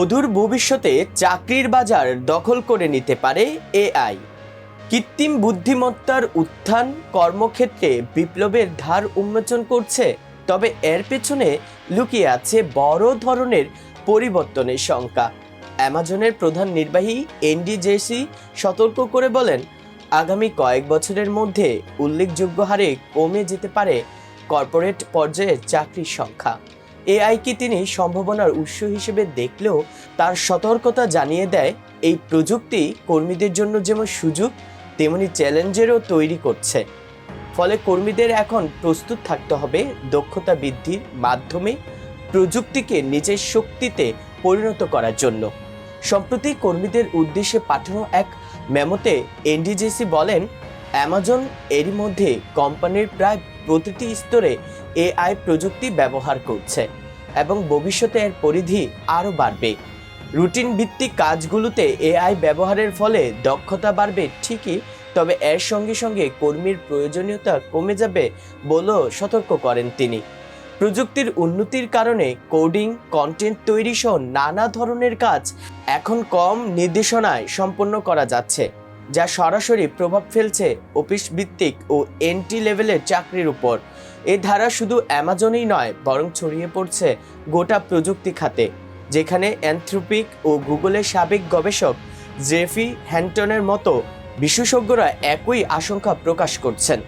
অদূর ভবিষ্যতে চাকরির বাজার দখল করে নিতে পারে এআই। কৃত্রিম বুদ্ধিমত্তার উত্থান কর্মক্ষেত্রে বিপ্লবের ধার উন্মোচন করছে, তবে এর পেছনে লুকিয়ে আছে বড় ধরনের পরিবর্তনের শঙ্কা। অ্যামাজনের প্রধান নির্বাহী এনডি জেসি সতর্ক করে বলেন, আগামী কয়েক বছরের মধ্যে উল্লেখযোগ্য হারে কমে যেতে পারে কর্পোরেট পর্যায়ে চাকরির সংখ্যা। এআই কি তিনি সম্ভাবনার উৎস হিসেবে দেখলেও তার সতর্কতা জানিয়ে দেয়, এই প্রযুক্তি কর্মীদের জন্য যেমন সুযোগ, তেমনি চ্যালেঞ্জেরও তৈরি করছে। ফলে কর্মীদের এখন প্রস্তুত থাকতে হবে দক্ষতা বৃদ্ধির মাধ্যমে প্রযুক্তিকে নিজের শক্তিতে পরিণত করার জন্য। সম্প্রতি কর্মীদের উদ্দেশ্যে পাঠানো এক মেমোতে এনডিজেসি বলেন, অ্যামাজন এরই মধ্যে কোম্পানির প্রায় প্রতিটি স্তরে এআই প্রযুক্তি ব্যবহার করছে এবং ভবিষ্যতে এর পরিধি আরও বাড়বে। রুটিন ভিত্তিক কাজগুলোতে এআই ব্যবহারের ফলে দক্ষতা বাড়বে ঠিকই, তবে এর সঙ্গে সঙ্গে কর্মীর প্রয়োজনীয়তা কমে যাবে বলেও সতর্ক করেন তিনি। প্রযুক্তির উন্নতির কারণে কোডিং, কন্টেন্ট তৈরি সহ নানা ধরনের কাজ এখন কম নির্দেশনায় সম্পন্ন করা যাচ্ছে। যা সরাসরি প্রভাব ফেলছে অফিস ভিত্তিক ও এন্ট্রি লেভেলের চাকরির উপর। এই ধারা শুধু অ্যামাজনেই নয়, বরং ছড়িয়ে পড়ছে গোটা প্রযুক্তি খাতে, যেখানে অ্যান্থ্রোপিক ও গুগলের সাবেক গবেষক জেফি হ্যান্টনের মতো বিশেষজ্ঞরা একই আশঙ্কা প্রকাশ করছেন।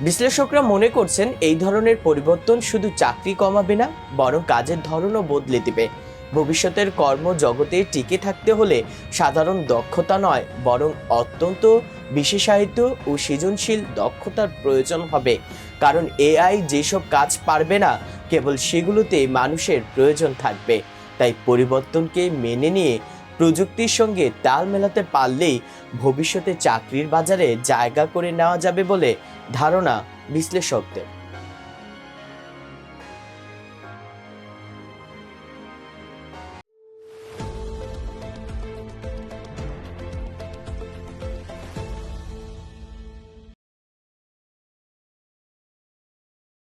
বিশ্লেষকরা মনে করছেন এই ধরনের পরিবর্তন শুধু চাকরি কমাবে না, বরং কাজের ধরনও বদলে দিবে। ভবিষ্যতের কর্মজগতে টিকে থাকতে হলে সাধারণ দক্ষতা নয়, বরং অত্যন্ত বিশেষায়িত ও সৃজনশীল দক্ষতার প্রয়োজন হবে। কারণ এআই যেসব কাজ পারবে না, কেবল সেগুলোতে মানুষের প্রয়োজন থাকবে। তাই পরিবর্তনকে মেনে নিয়ে প্রযুক্তির সঙ্গে তাল মেলাতে পারলেই ভবিষ্যতে চাকরির বাজারে জায়গা করে নেওয়া যাবে বলে ধারণা বিশ্লেষকদের।